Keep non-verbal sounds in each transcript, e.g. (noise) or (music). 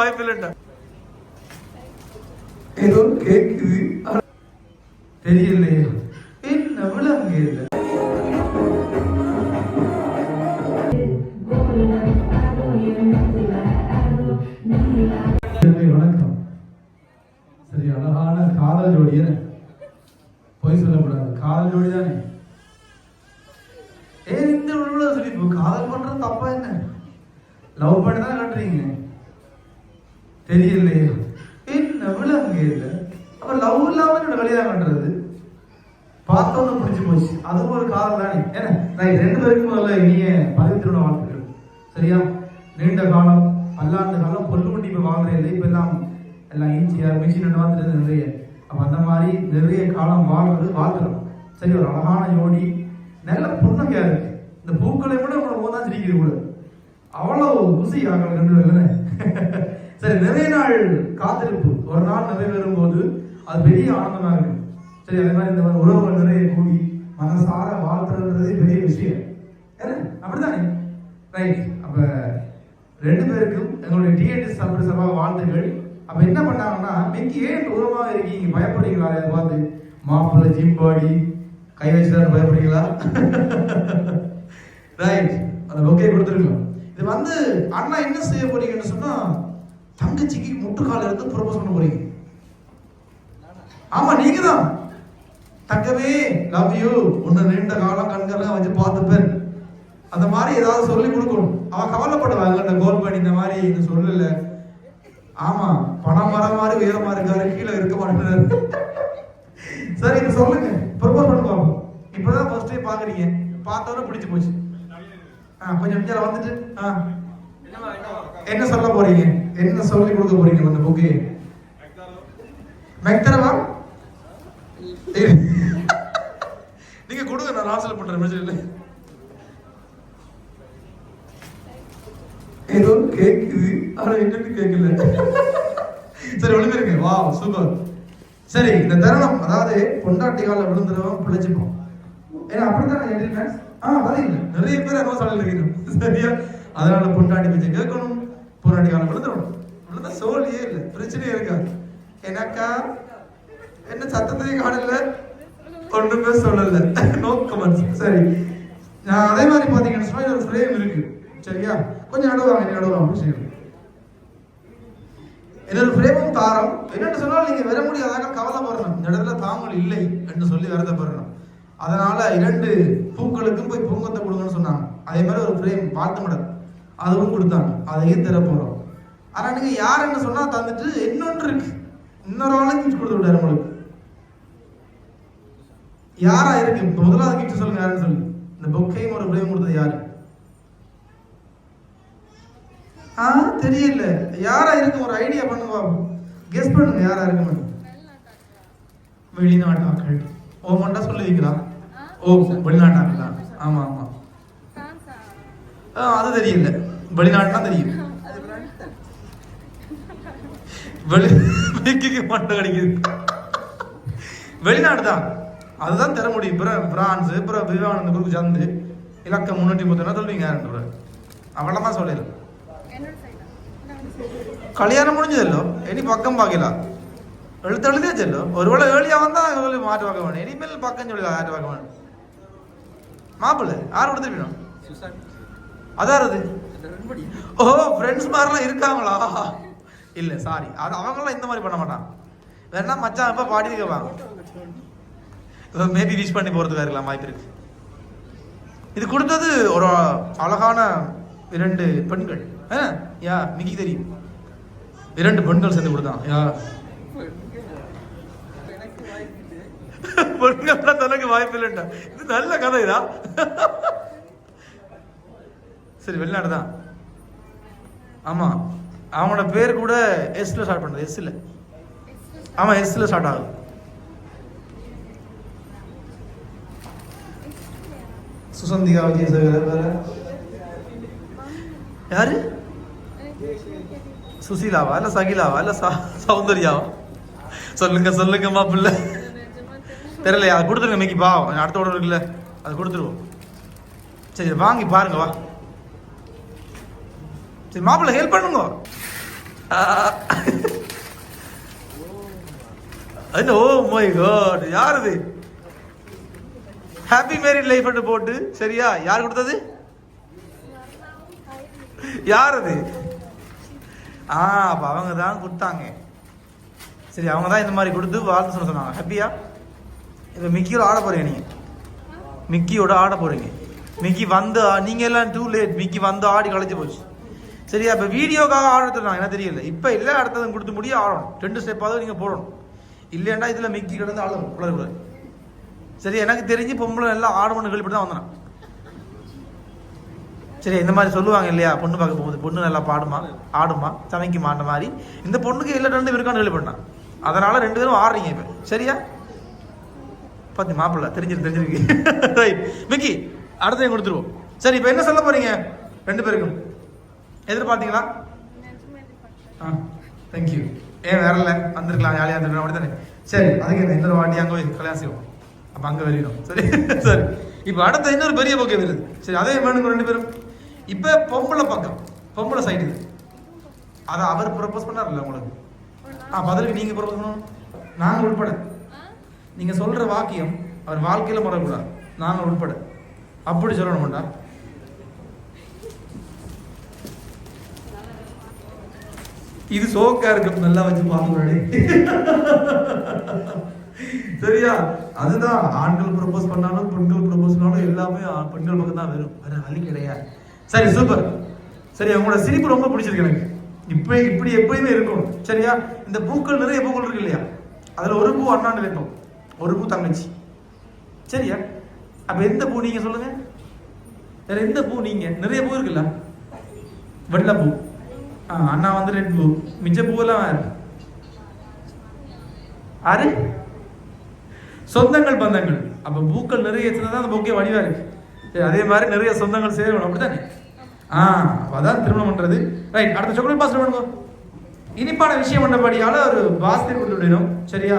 வாய்ப்பு இல்லைண்டா ஏதோ என்ன இல்லை அப்ப லவ் இல்லாம என்னோட கல்யாணம் பார்த்தோன்னு பிடிச்சு போச்சு. அதுவும் ஒரு காலம் தானே ஏன்னா நான் ரெண்டு பேருக்கும் முதல்ல இனிய பதவி திருமண வாழ்த்துக்கள். சரியா? நீண்ட காலம் பல்லாண்டு காலம் பொல்லு வண்டி இப்போ வாழ்றே இல்லை இப்போ எல்லாம் எல்லாம் இன்ச்சியார் மிஷின் வந்துட்டு நிறைய. அப்போ அந்த மாதிரி நிறைய காலம் வாழ்றது வாழ்த்துறோம் சரி ஒரு அழகான ஜோடி நல்ல புன்னகையா இருக்கு. இந்த பூக்களை விட உங்களை போதான் சிரிக்கிறது கூட அவ்வளோ குசி ஆகல ரெண்டு பேரும் (laughs) சரி நிறைய நாள் காத்திருப்பு. ஒரு நாள் நிறைவேறும் போது அது பெரிய ஆனந்தமா இருக்கு சரி அதே மாதிரி இந்த மாதிரி உறவுகள் நிறைய கூடி மனசார வாழ்த்துறதுன்றதே பெரிய விஷயம். ஏன்னா, அப்படிதானே ரைட் அப்ப ரெண்டு பேருக்கும் எங்களுடைய டிஎன்டி சாப்பிட சபா வாழ்த்துகள் அப்ப என்ன பண்ணாங்கன்னா நீங்க ஏன் தூரமா இருக்கீங்க? பயப்படுறீங்களா? அதை பார்த்து. மாப்பிள்ளை ஜிம் பாடி கை வச்சுதான் பயப்படுறீங்களா? (laughs) ரைட் அந்த லொக்கே கொடுத்துருக்கோம் இது வந்து அண்ணா என்ன செய்ய போறீங்கன்னு சொன்னா தங்கச்சிக்கு முட்டுக்கால இருந்து ப்ரொபோஸ் பண்ண போறீங்க ஆமா நீங்க தான் தங்கவே லவ் யூ உன்னை நீண்ட காலம் கண்கள்லாம் வச்சு பார்த்துப்பேன். அந்த மாதிரி ஏதாவது சொல்லி கொடுக்கணும். அவ கவலைப்படுவாங்க இந்த கோல் பண்ணி இந்த மாதிரி இது சொல்லல. ஆமா பணம் மரம் மாதிரி உயரமா இருக்காரு கீழே இருக்க மாட்டேங்கிறாரு. சரி இது சொல்லுங்க. ப்ரொபோஸ் பண்ணி பார்ப்போம் இப்பதான் ஃபர்ஸ்ட் டைம் பாக்குறீங்க பார்த்தவரை பிடிச்சு போச்சு. ஆ கொஞ்சம் வந்துட்டு ஆ. என்ன சொல்ல போறீங்க? என்ன சொல்லி கொடுக்க போறீங்க அந்த புக்கு? மெக்தரவா? நீங்க கொடுங்க நான் ராசல் பண்றேன் மெசேஜ்ல ஏதோ கேக்குது. ஆனா என்னன்னு கேட்கல சரி விழுந்திருக்கு வா சூப்பர் சரி இந்த தருணம் அதாவது பொண்டாட்டி கால விழுந்துருவோம் பிழைச்சிப்போம். ஏன்னா அப்படித்தானே ஜென்டில்மேன்ஸ் ஆ பதில் நிறைய பேர் என்ன சொல்லிருக்கீங்க சரியா? அதனால பொண்டாட்டி பேச்சு கேட்கணும். பொண்டாட்டி காலம் விழுந்துடணும் விழுந்தா சோழியே இல்லை பிரச்சனையே இருக்காது. எனக்கா என்ன சத்தத்தையும் காணல? ஒன்றுமே சொல்லல. நோ கமெண்ட்ஸ் சரி. நான் அதே மாதிரி பார்த்தீங்கன்னு சொன்னால் ஒரு ஃப்ரேம் இருக்கு. சரியா? கொஞ்சம் நடுவாங்க நீ நடுவாங்க அப்படி செய்யணும் இன்னொரு ஃப்ரேமும் தாரம். என்னன்னு சொன்னால் நீங்க வர முடியாதாக கவலைப்படணும். இந்த இடத்துல தாங்கள் இல்லை என்று சொல்லி வருத்தப்படணும். அதனால இரண்டு பூக்களுக்கும் போய் பூங்கத்தை கொடுங்கன்னு சொன்னாங்க. அதே மாதிரி ஒரு ஃப்ரேம் பார்த்து மடம் அதுவும் கொடுத்தாங்க. அதையும் தர போறோம். ஆனா நீங்க யாருன்னு சொன்னா தந்துட்டு இன்னொன்று இருக்கு. இன்னொரு ஆளுக்கு gift கொடுத்து விட்டாரு உங்களுக்கு. யாரா இருக்கு? இப்ப முதலாவது கிஃப்ட் சொல்லுங்க யாருன்னு சொல்லி. இந்த பொக்கையும் ஒரு ஃப்ரேம் கொடுத்தது யாரு? ஆ தெரியல. யாரா இருக்கு? ஒரு ஐடியா பண்ணுங்க பாப்போம் கெஸ் பண்ணுங்க யாரா இருக்கு வெளிநாட்டாக்கள். ஓமண்டா சொல்லி வைக்கலாம் ஓ வெளிநாட்டாக்களா? ஆமா ஆமா. ஆ, அது தெரியல. வெளிநாட்டுனா தெரியும். வெளிக்கு மண்டை கிடைக்குது. வெளிநாடு தான் அதுதான் தர முடியும். பிரான்ஸ் பிற விவேகானந்த குருக்கு சந்து இலக்கம் முன்னூற்றி முப்பத்தி சொல்லுவீங்க யாருன்ற அவ்வளோதான் சொல்லிடலாம் கல்யாணம் முடிஞ்சதல்லோ? இனி பக்கம் பார்க்கல. எழுத்து எழுதியா செல்லும் ஒருவேளை ஏழியாக வந்தால் சொல்லி மாட்டு பார்க்க வேணும். இனிமேல் பக்கம் சொல்லி மாற்றி பார்க்க வேணும். மாப்பிள்ளை யார் கொடுத்துருக்கணும்? அதாரது ஓ ஃப்ரெண்ட்ஸ் மாதிரிலாம் இருக்காங்களா? இல்ல சாரி அது அவங்களாம் இந்த மாதிரி பண்ண மாட்டான் வேணா மச்சான் எப்ப பாடி வைக்கவாங்க மேபி விஷ் பண்ணி போறதுக்கு இருக்கலாம் வாய்ப்பு இருக்கு. இது கொடுத்தது ஒரு அழகான இரண்டு பெண்கள். யா மிகி தெரியும். இரண்டு பெண்கள் சேர்ந்து கொடுத்தான். யா. பெண்கள் தனக்கு வாய்ப்பு இல்லைண்டா இது நல்ல கதை இதா சரி வெளிநாடு தான் ஆமா. அவனோட பேர் கூட எஸ்ல ஸ்டார்ட் பண்றது எஸ்ல ஆமா எஸ்ல ஸ்டார்ட் ஆகுது. சுசந்திகா யாரு? சுசீலாவா? இல்ல சகிலாவா? இல்ல சௌந்தர்யாவா? சொல்லுங்க சொல்லுங்க மாப்பிள்ள. தெரியலையா? அது கொடுத்துருங்க மிக்கி பா அடுத்த ஓட இருக்குல்ல. அது கொடுத்துருவோம். சரி வாங்கி பாருங்க வா. சரி மாப்பிள்ள ஹெல்ப் பண்ணுங்க. அது ஓ மை காட் யார் இது ஹாப்பி மேரிட் லைஃப் போட்டு சரியா? யார் கொடுத்தது? யார் அது ஆ அப்ப அவங்க தான் கொடுத்தாங்க. சரி அவங்க தான் இந்த மாதிரி கொடுத்து வாழ்த்து சொல்ல சொன்னாங்க. ஹாப்பியா இப்போ மிக்கியோட ஆட போறீங்க நீங்க. மிக்கியோட ஆட போறீங்க. மிக்கி வந்து நீங்கள் நீங்க எல்லாம் டூ லேட் மிக்கி வந்து ஆடி களைச்சு போச்சு. சரியா இப்போ வீடியோக்காக ஆடுறது என்ன தெரியல. இப்போ இல்லை அடுத்தது கொடுத்து முடிய ஆடணும் ரெண்டு ஸ்டெப்பாவது நீங்கள் போடணும். இல்லைன்னா இதில் மிக்கி கிடந்து ஆடணும் உலக சரி எனக்கு தெரிஞ்சு பொம்பளை எல்லாம் ஆடணும்னு கேள்விப்பட்டு தான் வந்தேன். சரி இந்த மாதிரி சொல்லுவாங்க இல்லையா? பொண்ணு பார்க்க போகுது பொண்ணு நல்லா பாடுமா? ஆடுமா? சமைக்குமா? அந்த மாதிரி. இந்த பொண்ணுக்கு இல்லை ரெண்டு இருக்கான்னு கேள்விப்பட்டேன் அதனால ரெண்டு பேரும் ஆடுறீங்க இப்போ. சரியா? பார்த்தி மாப்பிள்ள தெரிஞ்சிருக்கு தெரிஞ்சிருக்கு. (laughs) ரைட் மிக்கி அடுத்த கொடுத்துருவோம். சரி இப்போ என்ன சொல்ல போறீங்க? ரெண்டு பேருக்கும். எதிர்பார்த்தீங்களா? ஆ தேங்க்யூ ஏன் வரல வந்திருக்கலாம் ஜாலியாக இருந்திருக்கலாம் அப்படி தானே சரி அதுக்கு இன்னொரு வாட்டி அங்கே போய் கல்யாணம் செய்வோம். அப்போ அங்கே வெளியிடும். சரி சரி. இப்போ அடுத்த இன்னொரு பெரிய பக்கம் வருது. சரி அதே வேணுங்க ரெண்டு பேரும். இப்போ பொம்பளை பக்கம். பொம்பளை சைடு இது. அதை அவர் ப்ரப்போஸ் பண்ணார்ல உங்களுக்கு? ஆ பதிலுக்கு நீங்கள் ப்ரப்போஸ் பண்ணணும். நாங்கள் உட்பட நீங்கள் சொல்கிற வாக்கியம் அவர் வாழ்க்கையில் மறக்கூடாது நாங்கள் உட்பட அப்படி சொல்லணும்டா. இது சோக்கா இருக்கும் நல்லா வச்சு பார்க்கணும் சரியா? அதுதான் ஆண்கள் ப்ரொபோஸ் பண்ணாலும் பெண்கள் ப்ரொபோஸ் பண்ணாலும் எல்லாமே பெண்கள் பக்கம் தான் வரும் வேற வழி கிடையாது. சரி சூப்பர் சரி அவங்களோட சிரிப்பு ரொம்ப பிடிச்சிருக்கு எனக்கு. இப்போ இப்படி எப்பயுமே இருக்கும். சரியா? இந்த பூக்கள் நிறைய பூக்கள் இருக்கு இல்லையா? அதுல ஒரு பூ அண்ணாண்டு வைப்போம். ஒரு பூ தங்கச்சி. சரியா? அப்ப எந்த பூ நீங்க சொல்லுங்க? வேற எந்த பூ நீங்க? நிறைய பூ இருக்குல்ல? வெள்ளை பூ. அண்ணா வந்து ரெட் பூ. மிச்ச பூவெல்லாம் யாரு? ஆறு சொந்தங்கள் பந்தங்கள். அப்ப பூக்கள் நிறைய தான் அந்த பூக்கே வடிவா இருக்கு. சரி அதே மாதிரி நிறைய சொந்தங்கள் சேரணும் அப்படித்தானே? ஆ அதான் திருமணம் பண்றது. ரைட் அடுத்த சாக்லேட் பாஸ் பண்ணுங்க இனிப்பான விஷயம் பண்ணபடியால ஒரு பாஸ்கெட் கொடுத்து விடணும் சரியா?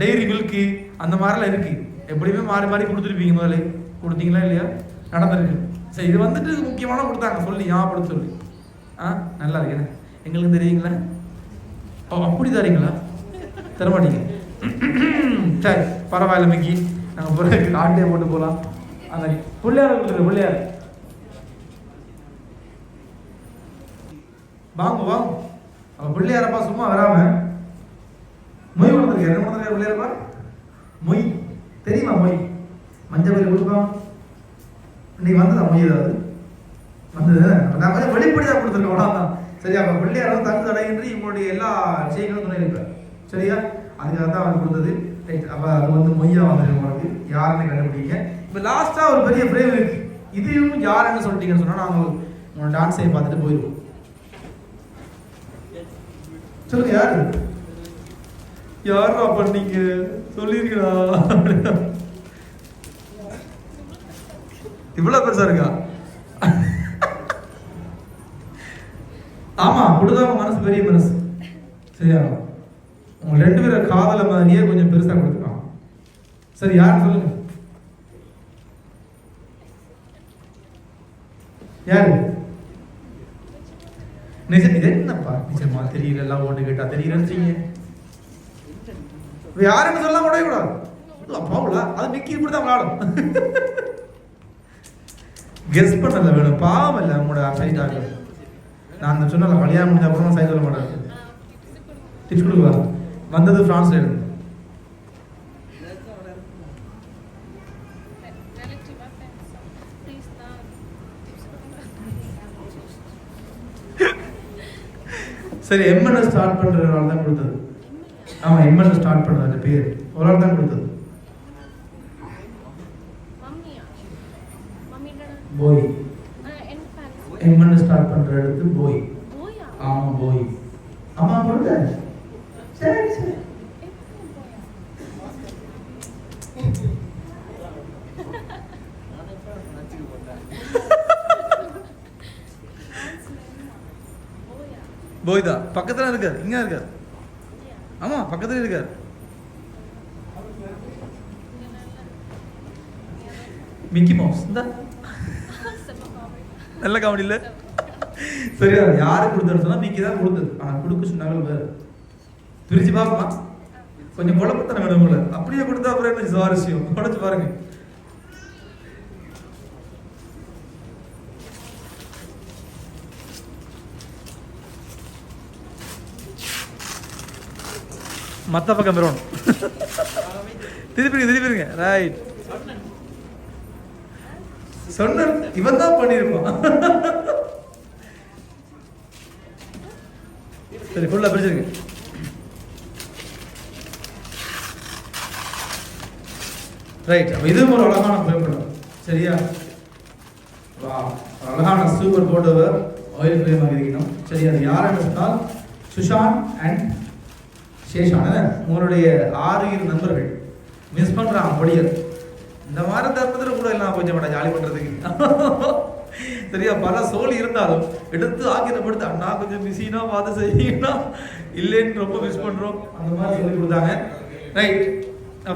டெய்ரி மில்க்கு அந்த மாதிரிலாம் இருக்கு. எப்படியுமே மாறி மாறி கொடுத்துருப்பீங்க முதல்ல. கொடுத்தீங்களா இல்லையா? நடந்திருக்கு. சரி இது வந்துட்டு முக்கியமான கொடுத்தாங்க. சொல்லி ஞாபகப்படுத்த சொல்லி. ஆ நல்லா இருக்கு. எங்களுக்கு தெரியுங்களா? ஓ அப்படி தரீங்களா தரமாட்டீங்க சரி பரவாயில்ல மிக்கி. நாங்கள் பிறகு ஆட்டே போட்டு போகலாம் அந்த பிள்ளையார் கொடுக்குற பிள்ளையார். வாங்க வாங்க அவன் பிள்ளையாரப்பா சும்மா வராம. மொய் கொடுத்துருக்க என்ன கொடுத்துருக்க பிள்ளையாரப்பா. மொய். தெரியுமா மொய்? மஞ்சள் பயிர் கொடுப்பான் இன்னைக்கு வந்ததா மொய் ஏதாவது? அது நான் கொஞ்சம் வெளிப்படையாக கொடுத்துருக்கேன் அவ்வளோதான் சரியா? அப்போ பிள்ளையார் தங்கு தடையின்றி இவங்களுடைய எல்லா விஷயங்களும் துணை இருப்பார் சரியா? அதுக்காக தான் அவர் கொடுத்தது. ரைட் அப்போ அது வந்து மொய்யா வந்துருக்கு உங்களுக்கு. யாருன்னு கண்டுபிடிங்க. இப்போ லாஸ்ட்டாக ஒரு பெரிய ஃப்ரேம் இருக்கு. இதையும் யாருன்னு சொல்லிட்டீங்கன்னு சொன்னால் நாங்கள் உங்களோட டான்ஸை பார்த்துட்டு போயிடுவோம். சொல்லுங்க யாரு? யாரா பண்ணீங்க சொல்லிருக்கா இவ்வளவு பெருசா இருக்கா? ஆமா கொடுத்தவங்க மனசு பெரிய மனசு. சரியா? உங்க ரெண்டு பேரை காதல மாதிரியே கொஞ்சம் பெருசா கொடுத்துருக்கான் சரி யார் சொல்லுங்க. யாரு? நிஜம் இது என்னப்பா? நிஜமா தெரியல எல்லாம் ஓட்டு கேட்டா தெரியலன்னு செய்ய யாருன்னு சொல்ல உடைய கூடாது பாவலா அது மிக்கி இப்படி தான் விளாடும். (laughs) கெஸ் பண்ணல வேணும். பாவம் இல்லை உங்களோட சைட் ஆகும் நான் அந்த சொன்னல கல்யாணம் முடிஞ்ச அப்புறம் சைட் சொல்ல மாட்டேன். டிப்ஸ் கொடுக்குவா வந்தது பிரான்ஸ்ல இருந்து சரி எம்என்எஸ் ஸ்டார்ட் பண்றதுனால தான் கொடுத்தது. ஆமா எம்என்எஸ் ஸ்டார்ட் அந்த பேர். ஒரு ஆள் தான் கொடுத்தது. போய். எம்என்எஸ் ஸ்டார்ட் பண்ற இடத்து போய். ஆமா போய். ஆமா கொடுத்த சரி சரி. (laughs) போய் தான் பக்கத்துல இருக்காரு. இங்க இருக்காரு. ஆமா பக்கத்துல இருக்காரு. Mickey Mouse. இந்த. நல்ல காமெடி இல்ல? சரியா யாரு கொடுத்தது சொன்னா நீங்க தான் கொடுத்தது. ஆனா கொடுக்க சொன்னாங்க பிரிச்சு பாப்பா கொஞ்சம் குழப்பத்தனை வேணும் உங்களை. அப்படியே கொடுத்தா அப்புறம் என்ன சுவாரஸ்யம்? உடச்சு பாருங்க. மத்த பக்கம் பெறணும் திருப்பிங்க திருப்பிடுங்க ரைட் சொன்ன இவன் தான் பண்ணியிருப்பான். சரி ஃபுல்லாக பிடிச்சிருக்கு ரைட் அப்போ இதுவும் ஒரு அழகான புகைப்படம். சரியா? வா அழகான சூப்பர் போட்டவர் ஆயில் ஃப்ரேம் இருக்கணும். சரி அது யாருன்னு சொன்னால் சுஷாந்த் அண்ட் சேஷான. உங்களுடைய ஆறு இரு நண்பர்கள். மிஸ் பண்ணுறான் பொடியர் இந்த மாதிரி தர்மத்தில் கூட எல்லாம் கொஞ்சம் வேண்டாம் ஜாலி பண்றதுக்கு. சரியா? பல சோல் இருந்தாலும் எடுத்து ஆக்கிரப்படுத்து அண்ணா கொஞ்சம் பிஸினா பார்த்து செய்யணும் இல்லைன்னு ரொம்ப மிஸ் பண்றோம். அந்த மாதிரி சொல்லி கொடுத்தாங்க. ரைட்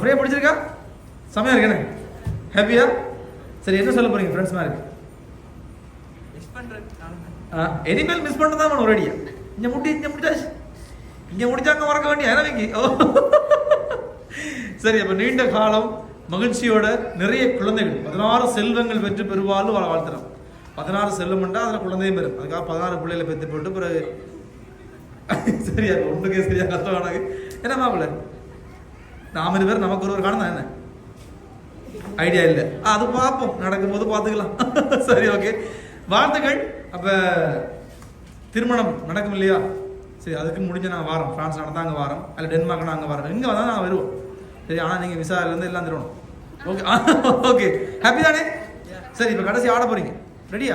ஃப்ரீயா பிடிச்சிருக்கா செமையா இருக்கேனே ஹாப்பியா சரி என்ன சொல்ல போறீங்க ஃப்ரெண்ட்ஸ் மாதிரி? இனிமேல் மிஸ் பண்ண தான். ஒரு அடியா இங்க முடி இங்க முடிச்சாச்சு. இங்க முடிச்சாங்க மறக்க வேண்டிய எனக்கு ஓ. சரி அப்ப நீண்ட காலம் மகிழ்ச்சியோட நிறைய குழந்தைகள் பதினாறு செல்வங்கள் பெற்று பெருவாலும் வாழ்த்துறோம் பதினாறு செல்வம் அதில் அதுல குழந்தையும் பெறும். அதுக்காக பதினாறு பிள்ளைகளை பெற்று போட்டு பிறகு (laughs) சரியா ஒன்றுக்கே சரியா கஷ்டம் எனக்கு என்ன மாப்பிள்ள? நாம பேர் நமக்கு ஒரு ஒரு காரணம் என்ன ஐடியா இல்லை. அது பார்ப்போம். நடக்கும்போது பார்த்துக்கலாம். (laughs) சரி ஓகே வாழ்த்துக்கள். அப்போ திருமணம் நடக்கும் இல்லையா? சரி அதுக்கு முடிஞ்ச நாங்கள் வாரோம். ஃப்ரான்ஸ் நடந்தால் அங்கே வாரோம். அல்ல டென்மார்க் நாங்கள் வாரோம். இங்கே வந்தால் நாங்கள் வருவோம். சரி ஆனால் நீங்கள் விசாரிலேருந்து எல்லாம் தருவோம். ஓகே ஓகே ஹாப்பி தானே? சரி இப்போ கடைசி ஆட போறீங்க. ரெடியா